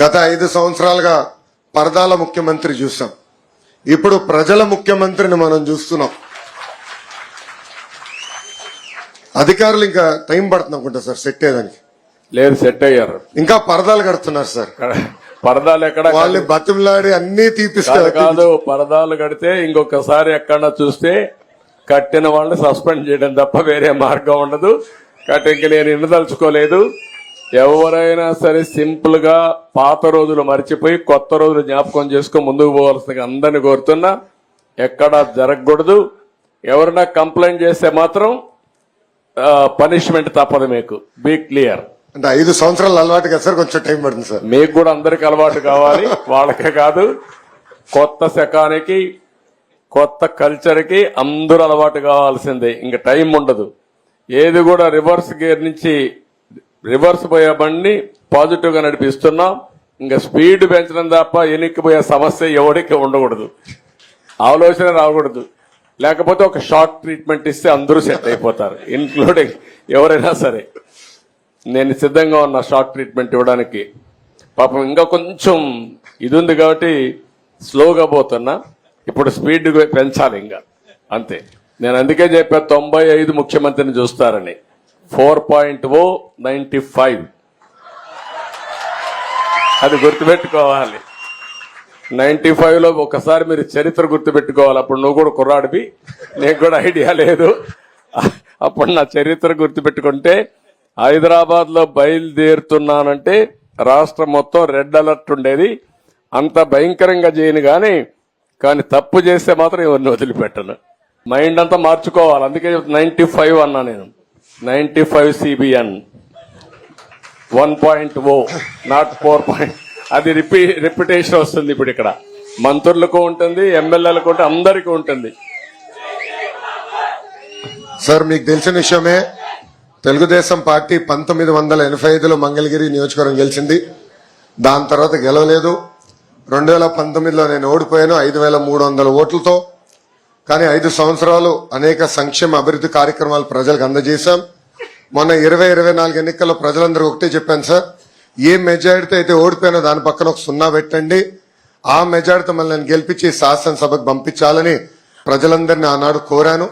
గత ఐదు సంవత్సరాలుగా పరదాల ముఖ్యమంత్రి చూసాం ఇప్పుడు ప్రజల ముఖ్యమంత్రిని మనం చూస్తున్నాం. అధికారులు ఇంకా టైం పడుతుంది అనుకుంటా సార్ సెట్ అయ్యేదానికి. లేదు సెట్ అయ్యారు. ఇంకా పరదాలు కడుతున్నారు సార్. పరదాలు ఎక్కడ వాళ్ళని బతిమలాడి అన్ని తీపిస్తారు. కాదు పరదాలు కడితే ఇంకొకసారి ఎక్కడ చూస్తే కట్టిన వాళ్ళని సస్పెండ్ చేయడం తప్ప వేరే మార్గం ఉండదు. కాబట్టి ఇంక నేను ఇండదలుచుకోలేదు ఎవరైనా సరే సింపుల్గా పాత రోజులు మర్చిపోయి కొత్త రోజులు జ్ఞాపకం చేసుకుని ముందుకు పోవాల్సిందిగా అందరిని కోరుతున్నా. ఎక్కడా జరగకూడదు. ఎవరైనా కంప్లైంట్ చేస్తే మాత్రం పనిష్మెంట్ తప్పదు మీకు. Be clear. అంటే ఐదు సంవత్సరాలు అలవాటు కదా సార్ కొంచెం టైం పడుతుంది సార్. మీకు కూడా అందరికి అలవాటు కావాలి. వాళ్ళకే కాదు. కొత్త శకానికి కొత్త కల్చర్కి అందరూ అలవాటు కావాల్సిందే. ఇంకా టైం ఉండదు. ఏది కూడా రివర్స్ గేర్ నుంచి రివర్స్ పోయే బండిని పాజిటివ్గా నడిపిస్తున్నాం. ఇంకా స్పీడ్ పెంచడం తప్ప ఎనిక్కిపోయే సమస్య ఎవరికి ఉండకూడదు. ఆలోచన రాకూడదు. లేకపోతే ఒక షార్ట్ ట్రీట్మెంట్ ఇస్తే అందరూ సెట్ అయిపోతారు ఇన్క్లూడింగ్ ఎవరైనా సరే. నేను సిద్ధంగా ఉన్నా షార్ట్ ట్రీట్మెంట్ ఇవ్వడానికి. పాపం ఇంకా కొంచెం ఇది ఉంది కాబట్టి స్లోగా పోతున్నా. ఇప్పుడు స్పీడ్ పెంచాలి ఇంకా. అంతే. నేను అందుకే చెప్పా తొంభై ఐదు ముఖ్యమంత్రిని చూస్తారని. Four point O ninety five. అది గుర్తుపెట్టుకోవాలి. నైంటీ ఫైవ్లో ఒకసారి మీరు చరిత్ర గుర్తుపెట్టుకోవాలి. అప్పుడు నువ్వు కూడా కుర్రాడివి. నీకు కూడా ఐడియా లేదు. అప్పుడు నా చరిత్ర గుర్తుపెట్టుకుంటే హైదరాబాద్లో బయలుదేరుతున్నానంటే రాష్ట్రం మొత్తం రెడ్ అలర్ట్ ఉండేది. అంత భయంకరంగా చేయను కానీ కానీ తప్పు చేస్తే మాత్రం ఎవరిని వదిలిపెట్టను. మైండ్ అంతా మార్చుకోవాలి. అందుకే నైన్టీ ఫైవ్ అన్నా నేను. Ninety five CBN. One point O not four point. అది రిపీ రిపిటేషన్ వస్తుంది ఇప్పుడు ఇక్కడ. మంత్రులకు ఉంటుంది ఎమ్మెల్యేలకు ఉంటుంది అందరికీ ఉంటుంది. సార్ మీకు తెలిసిన విషయమే తెలుగుదేశం పార్టీ పంతొమ్మిది వందల ఎనభై ఐదులో మంగళగిరి నియోజకవర్గం గెలిచింది. దాని తర్వాత గెలవలేదు. రెండు వేల పంతొమ్మిదిలో నేను ఓడిపోయాను ఐదు వేల మూడు వందల ఓట్లతో. కానీ ఐదు సంవత్సరాలు అనేక సంక్షేమ అభివృద్ధి కార్యక్రమాలు ప్రజలకు అందజేశాం. మొన్న ఇరవై ఇరవై నాలుగు ఎన్నికల్లో ప్రజలందరూ ఒకటే చెప్పాను సార్. ఏ మెజారిటీ అయితే ఓడిపోయినా దాని పక్కన ఒక సున్నా పెట్టండి. ఆ మెజారిటీ మళ్ళీ గెలిపించి శాసనసభకు పంపించాలని ప్రజలందరినీ ఆనాడు కోరాను.